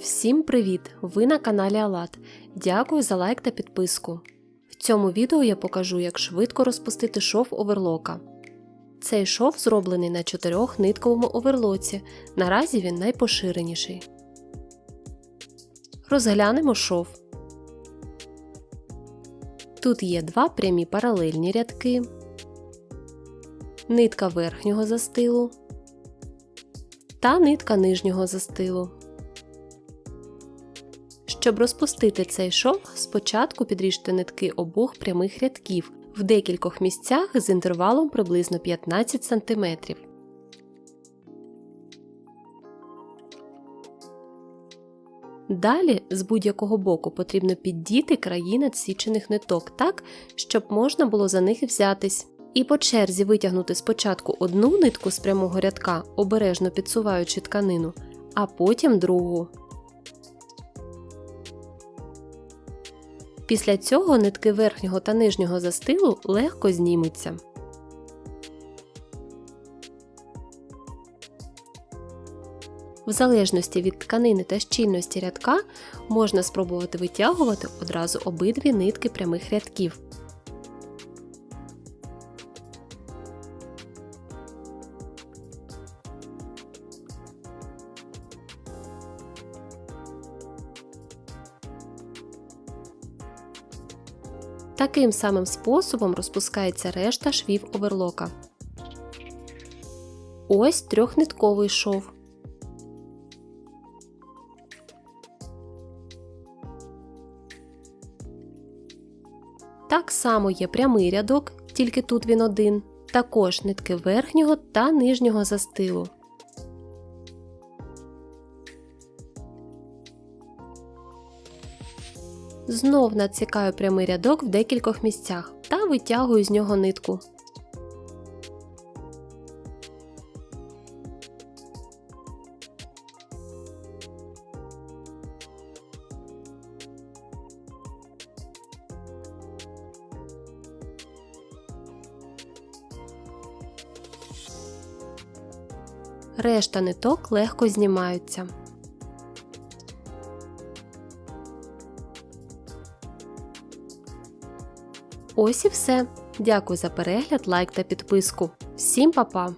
Всім привіт! Ви на каналі Алат. Дякую за лайк та підписку. В цьому відео я покажу, як швидко розпустити шов оверлока. Цей шов зроблений на 4-нитковому оверлоці. Наразі він найпоширеніший. Розглянемо шов. Тут є два прямі паралельні рядки, нитка верхнього застилу та нитка нижнього застилу. Щоб розпустити цей шов, спочатку підріжте нитки обох прямих рядків в декількох місцях з інтервалом приблизно 15 см. Далі з будь-якого боку потрібно піддіти краї надсічених ниток так, щоб можна було за них взятись. І по черзі витягнути спочатку одну нитку з прямого рядка, обережно підсуваючи тканину, а потім другу. Після цього нитки верхнього та нижнього застилу легко знімуться. В залежності від тканини та щільності рядка можна спробувати витягувати одразу обидві нитки прямих рядків. Таким самим способом розпускається решта швів оверлока. Ось трьохнитковий шов. Так само є прямий рядок, тільки тут він один, також нитки верхнього та нижнього застилу. Знов надсікаю прямий рядок в декількох місцях та витягую з нього нитку. Решта ниток легко знімаються. Ось і все. Дякую за перегляд, лайк та підписку. Всім па-па!